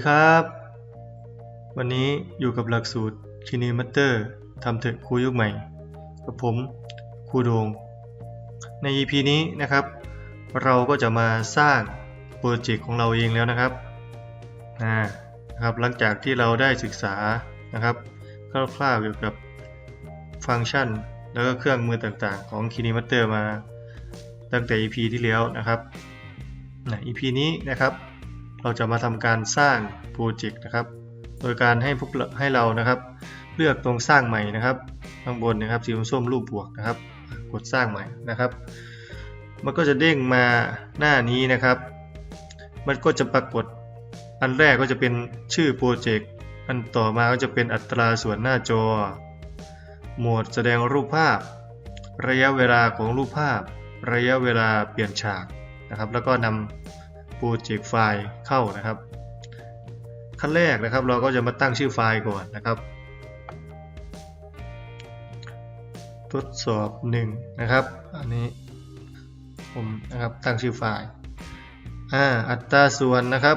วัสดีครับ วันนี้อยู่กับหลักสูตร k i n e m a t e r ทำเถอะครูยุคใหม่ กับผมครูโดง ใน EP นี้นะครับ เราก็จะมาสร้างโปรเจกต์ของเราเองแล้วนะครับนะครับ หลังจากที่เราได้ศึกษานะครับคร่าวๆเกี่ยวกับฟังก์ชัน แล้วก็เครื่องมือต่างๆ ของ k i n e m a t e r มาตั้งแต่ EP ที่แล้วนะครับนะ EP นี้นะครับ เราจะมาทำการสร้างโปรเจกต์นะครับ โดยการให้พวกเราให้เรานะครับ เลือกตรงสร้างใหม่นะครับ ข้างบนนะครับสีส้มรูปบวกนะครับ กดสร้างใหม่นะครับ มันก็จะเด้งมาหน้านี้นะครับ มันก็จะปรากฏอันแรกก็จะเป็นชื่อโปรเจกต์อันต่อมาก็จะเป็นอัตราส่วนหน้าจอ โหมดแสดงรูปภาพ ระยะเวลาของรูปภาพ ระยะเวลาเปลี่ยนฉากนะครับ แล้วก็นำ โปรเจกต์ไฟล์เข้านะครับ ขั้นแรกนะครับเราก็จะมาตั้งชื่อไฟล์ก่อนนะครับ ทดสอบ1นะครับ อันนี้ผมนะครับตั้งชื่อไฟล์อ่าอัตราส่วนนะครับ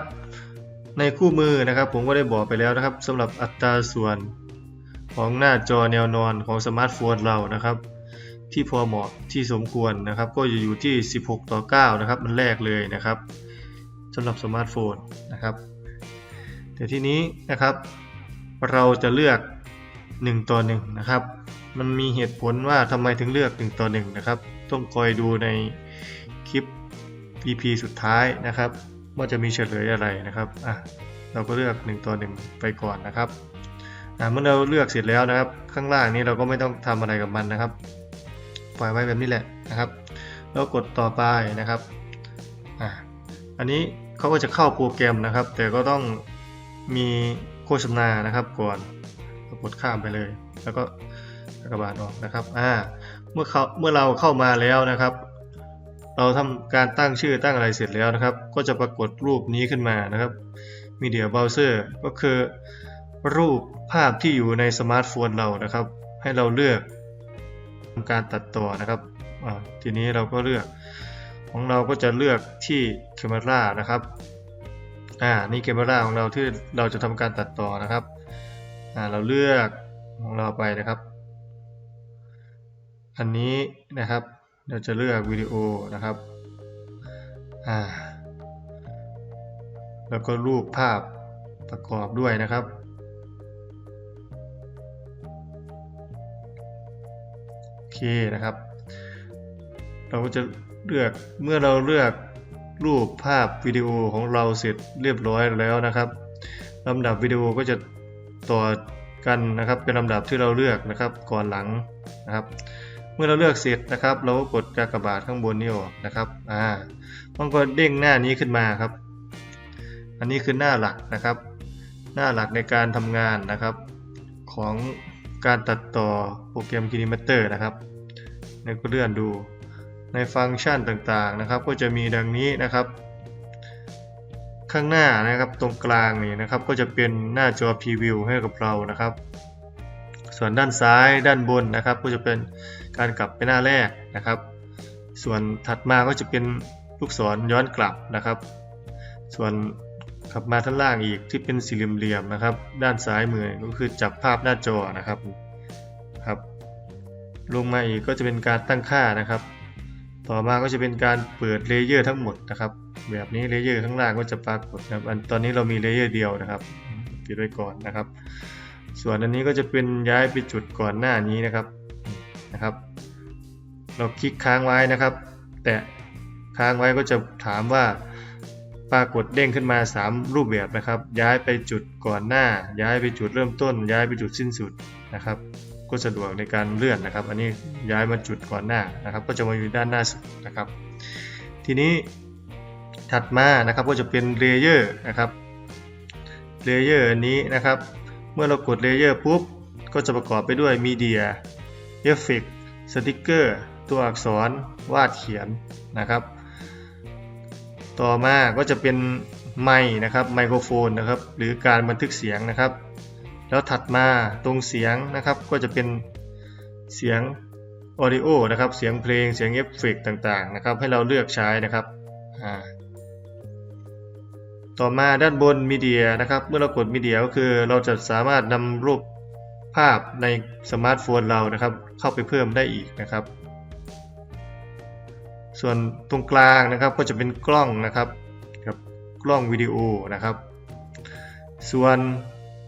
ในคู่มือนะครับ ผมก็ได้บอกไปแล้วนะครับสำหรับอัตราส่วนของหน้าจอแนวนอนของสมาร์ทโฟนเรานะครับ ที่พอเหมาะที่สมควรนะครับ ก็จะอยู่ที่ 16 ต่อ 9 นะครับ มันแรกเลยนะครับ สำหรับสมาร์ทโฟนนะครับแต่ทีนี้นะครับเราจะเลือก 1 ต่อ 1 นะครับ มันมีเหตุผลว่าทำไมถึงเลือก 1 ต่อ 1 นะครับ ต้องคอยดูในคลิป EP สุดท้ายนะครับ ว่าจะมีเฉลยอะไรนะครับอะเราก็เลือก 1 ต่อ 1 ไปก่อนนะครับอะเมื่อเราเลือกเสร็จแล้วนะครับ ข้างล่างนี้เราก็ไม่ต้องทำอะไรกับมันนะครับ ปล่อยไว้แบบนี้แหละนะครับ แล้วกดต่อไปนะครับอะอันนี้ เขาก็จะเข้าโปรแกรมนะครับ แต่ก็ต้องมีโฆษณานะครับก่อนกดข้ามไปเลย แล้วก็กระบาดออกนะครับอ่าเมื่อเขาเมื่อเราเข้ามาแล้วนะครับ เราทำการตั้งชื่อตั้งอะไรเสร็จแล้วนะครับ ก็จะปรากฏรูปนี้ขึ้นมานะครับ Media Browser ก็คือรูปภาพที่อยู่ในสมาร์ทโฟนเรานะครับ ให้เราเลือกทำการตัดต่อนะครับอ่าทีนี้เราก็เลือก ของเราก็จะเลือกที่ Camera นะครับ อ่า นี่ Camera ของเราที่เราจะทำการตัดต่อนะครับ อ่า เราเลือกของเราไปนะครับ อันนี้นะครับ เราจะเลือกวิดีโอนะครับ อ่า แล้วก็รูปภาพประกอบด้วยนะครับโอเคนะครับ เราก็จะ เลือกเมื่อเราเลือกรูปภาพวิดีโอของเราเสร็จเรียบร้อยแล้วนะครับลำดับวิดีโอก็จะต่อกันนะครับ เป็นลำดับที่เราเลือกนะครับก่อนหลังนะครับ เมื่อเราเลือกเสร็จนะครับ เราก็กดกากบาทข้างบนนี้ออกนะครับอ่ามันก็เด้งหน้านี้ขึ้นมาครับ อันนี้คือหน้าหลักนะครับ หน้าหลักในการทำงานนะครับ ของการตัดต่อโปรแกรม Kinemaster นะครับแล้วก็เลื่อนดู ในฟังก์ชันต่างๆนะครับ ก็จะมีดังนี้นะครับ ข้างหน้านะครับตรงกลางนี่นะครับ ก็จะเป็นหน้าจอพรีวิวให้กับเรานะครับ ส่วนด้านซ้ายด้านบนนะครับ ก็จะเป็นการกลับไปหน้าแรกนะครับ ส่วนถัดมาก็จะเป็นลูกศรย้อนกลับนะครับ ส่วนกลับมาท่านล่างอีกที่เป็นสี่เหลี่ยมนะครับ ด้านซ้ายมือก็คือจับภาพหน้าจอนะครับครับ ลงมาอีกก็จะเป็นการตั้งค่านะครับ ต่อมาก็จะเป็นการเปิดเลเยอร์ทั้งหมดนะครับ แบบนี้เลเยอร์ข้างล่างก็จะปรากฏนะครับอันตอนนี้เรามีเลเยอร์เดียวนะครับปิดไว้ก่อนนะครับ ส่วนอันนี้ก็จะเป็นย้ายไปจุดก่อนหน้านี้นะครับนะครับ เราคลิกค้างไว้นะครับ แต่ค้างไว้ก็จะถามว่าปรากฏเด้งขึ้นมา 3 รูปแบบนะครับ ย้ายไปจุดก่อนหน้า ย้ายไปจุดเริ่มต้น ย้ายไปจุดสิ้นสุดนะครับ ก็สะดวกในการเลื่อนนะครับ อันนี้ย้ายมาจุดก่อนหน้านะครับ ก็จะมาอยู่ด้านหน้าสุดนะครับ ทีนี้ถัดมานะครับก็จะเป็นเลเยอร์นะครับเลเยอร์อันนี้นะครับ เมื่อเรากดเลเยอร์ปุ๊บก็จะประกอบไปด้วยมีเดียเอฟเฟกสติกเกอร์ตัวอักษรวาดเขียนนะครับ ต่อมาก็จะเป็นไมค์นะครับไมโครโฟนนะครับ หรือการบันทึกเสียงนะครับ แล้วถัดมาตรงเสียงนะครับก็จะเป็นเสียงออดิโอนะครับเสียงเพลงเสียงเอฟเฟกต่างๆนะครับให้เราเลือกใช้นะครับต่อมาด้านบนมีเดียนะครับเมื่อเรากดมีเดียก็คือเราจะสามารถนำรูปภาพในสมาร์ทโฟนเรานะครับ เข้าไปเพิ่มได้อีกนะครับ ส่วนตรงกลางนะครับก็จะเป็นกล้องนะครับกับกล้องวิดีโอนะครับ ส่วน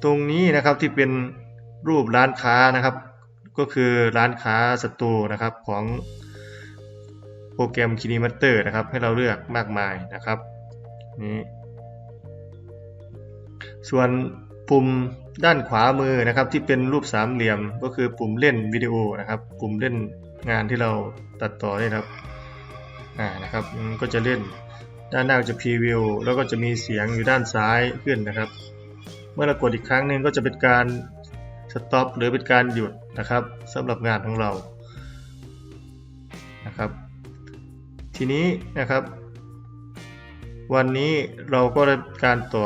ตรงนี้นะครับที่เป็นรูปร้านค้านะครับ ก็คือร้านค้าสตูนะครับของโปรแกรม KineMaster นะครับ ให้เราเลือกมากมายนะครับนี่ส่วนปุ่มด้านขวามือนะครับ ที่เป็นรูปสามเหลี่ยมก็คือปุ่มเล่นวิดีโอนะครับ ปุ่มเล่นงานที่เราตัดต่อนี่ครับอ่านะครับก็จะเล่นด้านหน้าจะพรีวิวแล้วก็จะมีเสียงอยู่ด้านซ้ายขึ้นนะครับ เมื่อเรากดอีกครั้งหนึ่งก็จะเป็นการสต็อปหรือเป็นการหยุดนะครับสำหรับงานของเรานะครับ ทีนี้นะครับ วันนี้เราก็ได้การต่อ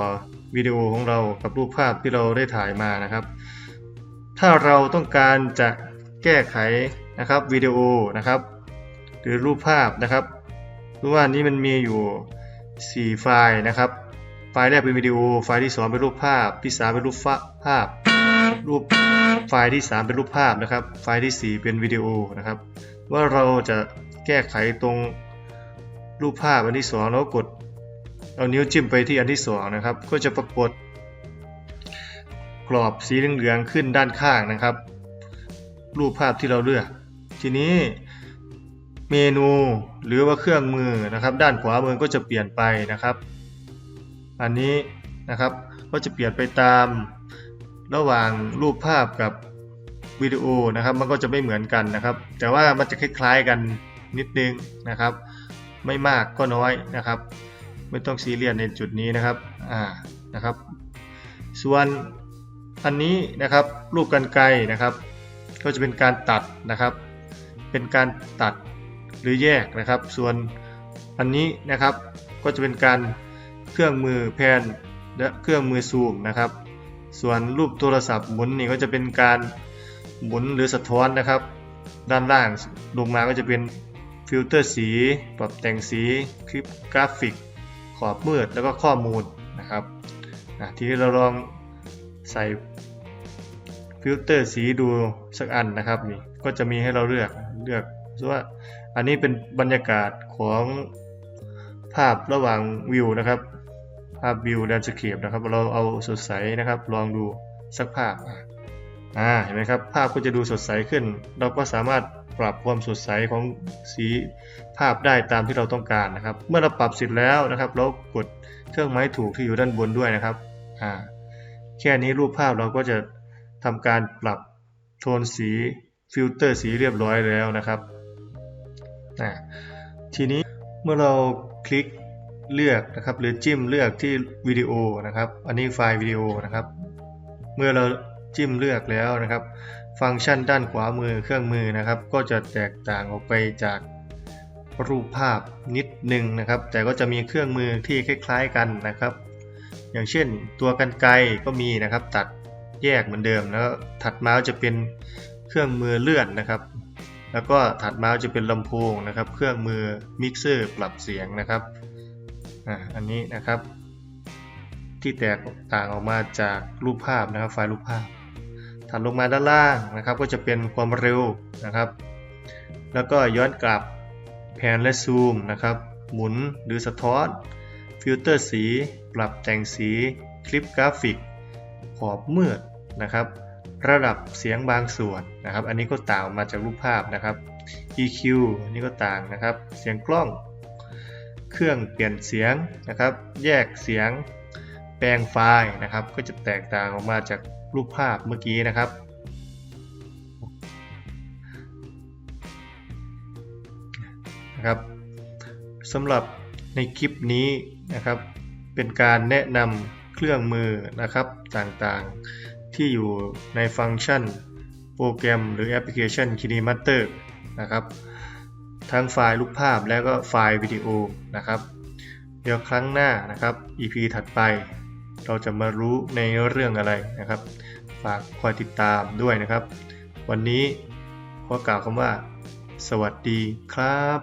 วิดีโอของเรากับรูปภาพที่เราได้ถ่ายมานะครับ ถ้าเราต้องการจะแก้ไขนะครับวิดีโอนะครับหรือรูปภาพนะครับราะว่านี้มันมีอยู่ 4 ไฟล์นะครับ ไฟล์แรกเป็นวิดีโอ ไฟล์ที่ 2 เป็นรูปภาพ ที่ 3 เป็นรูปภาพ รูปไฟล์ที่ 3 เป็นรูปภาพนะครับ ไฟล์ที่ 4 เป็นวิดีโอนะครับ ว่าเราจะแก้ไขตรงรูปภาพอันที่ 2 แล้วกดเอานิ้วจิ้มไปที่อันที่ 2 นะครับ ก็จะปรากฏกรอบสีเหลืองๆขึ้นด้านข้างนะครับ รูปภาพที่เราเลือก ทีนี้เมนูหรือว่าเครื่องมือนะครับ ด้านขวามือก็จะเปลี่ยนไปนะครับ อันนี้นะครับก็จะเปลี่ยนไปตามระหว่างรูปภาพกับวิดีโอนะครับ มันก็จะไม่เหมือนกันนะครับ แต่ว่ามันจะคล้ายๆกันนิดนึงนะครับ ไม่มากก็น้อยนะครับ ไม่ต้องซีเรียสในจุดนี้นะครับอ่านะครับ ส่วนอันนี้นะครับรูปกันไกรนะครับ ก็จะเป็นการตัดนะครับ เป็นการตัดหรือแยกนะครับ ส่วนอันนี้นะครับก็จะเป็นการ เครื่องมือแพนและเครื่องมือซูมนะครับ ส่วนรูปโทรศัพท์หมุนนี่ก็จะเป็นการหมุนหรือสะท้อนนะครับ ด้านล่างลงมาก็จะเป็นฟิลเตอร์สี ปรับแต่งสี คลิปกราฟิก ขอบมืด แล้วก็ข้อมูลนะครับทีนี้เราลองใส่ฟิลเตอร์สีดูสักอันนะครับนี่ก็จะมีให้เราเลือกเลือกว่าอันนี้เป็นบรรยากาศของภาพระหว่างวิวนะครับ ภาพวิวแลนด์สเคปนะครับ เราเอาสดใสนะครับ ลองดูสักภาพอ่าเห็นไหมครับ ภาพก็จะดูสดใสขึ้น เราก็สามารถปรับความสดใสของสีภาพได้ตามที่เราต้องการนะครับ เมื่อเราปรับเสร็จแล้วนะครับเรากดเครื่องไม้ถูกที่อยู่ด้านบนด้วยนะครับอ่าแค่นี้รูปภาพเราก็จะทำการปรับโทนสีฟิลเตอร์สีเรียบร้อยแล้วนะครับ ทีนี้เมื่อเราคลิก เลือกนะครับ หรือจิ้มเลือกที่วิดีโอนะครับ อันนี้ไฟล์วิดีโอนะครับ เมื่อเราจิ้มเลือกแล้วนะครับ ฟังก์ชันด้านขวามือเครื่องมือนะครับ ก็จะแตกต่างออกไปจากรูปภาพนิดหนึ่งนะครับ แต่ก็จะมีเครื่องมือที่คล้าย ๆกันนะครับ อย่างเช่นตัวกันไกก็มีนะครับ ตัดแยกเหมือนเดิมแล้วถัดมาจะเป็นเครื่องมือเลื่อนนะครับ แล้วก็ถัดมาจะเป็นลำโพงนะครับ เครื่องมือมิกเซอร์ปรับเสียงนะครับ อันนี้นะครับ ที่แตกต่างออกมาจากรูปภาพนะครับไฟล์รูปภาพถัดลงมาด้านล่างนะครับ ก็จะเป็นความเร็วนะครับ แล้วก็ย้อนกลับแพนและซูมนะครับ หมุนหรือสะท้อนฟิลเตอร์สี ปรับแต่งสีคลิปกราฟิก ขอบมืดนะครับ ระดับเสียงบางส่วนนะครับ อันนี้ก็ต่างมาจากรูปภาพนะครับ EQ อันนี้ก็ต่างนะครับ เสียงกล้อง เครื่องเปลี่ยนเสียงนะครับ แยกเสียงแปลงไฟล์นะครับ ก็จะแตกต่างออกมาจากรูปภาพเมื่อกี้นะครับนะครับสำหรับในคลิปนี้นะครับ เป็นการแนะนำเครื่องมือนะครับต่างๆ ที่อยู่ในฟังก์ชันโปรแกรมหรือแอปพลิเคชัน KineMaster นะครับ ทั้งไฟล์รูปภาพและก็ไฟล์วิดีโอนะครับ เดี๋ยวครั้งหน้านะครับ EP ถัดไป เราจะมารู้ในเรื่องอะไรนะครับ ฝากคอยติดตามด้วยนะครับ วันนี้ขอกล่าวคำว่า สวัสดีครับ